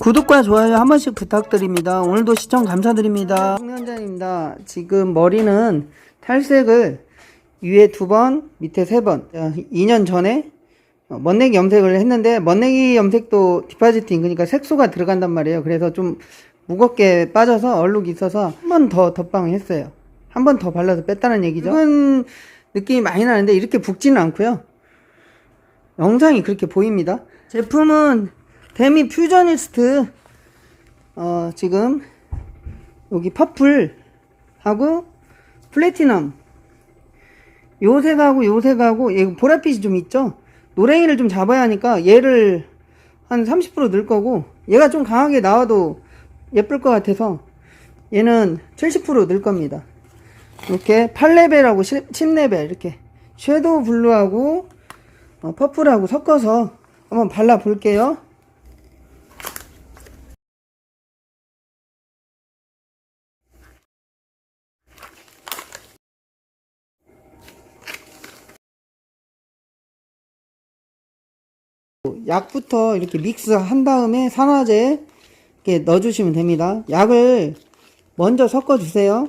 구독과 좋아요 한 번씩 부탁드립니다. 오늘도 시청 감사드립니다. 홍현장입니다. 지금 머리는 탈색을 위에 두 번, 밑에 세 번. 2년 전에 어, 멋내기 염색을 했는데 멋내기 염색도 디파지팅 그러니까 색소가 들어간단 말이에요. 그래서 좀 무겁게 빠져서 얼룩이 있어서 한 번 더 덧방을 했어요. 한 번 더 발라서 뺐다는 얘기죠. 붉은 느낌이 많이 나는데 이렇게 붓지는 않고요. 영상이 그렇게 보입니다. 제품은 데미 퓨저니스트 어, 지금 여기 퍼플 하고 플래티넘. 요 색하고 요 색하고 얘 보랏빛이 좀 있죠? 노랭이를 좀 잡아야 하니까 얘를 한 30% 넣을 거고 얘가 좀 강하게 나와도 예쁠 것 같아서 얘는 70% 넣을 겁니다. 이렇게 8레벨하고 10레벨 이렇게 섀도우 블루하고 어, 퍼플하고 섞어서 한번 발라 볼게요 약부터 이렇게 믹스 한 다음에 산화제 이렇게 넣어주시면 됩니다. 약을 먼저 섞어 주세요.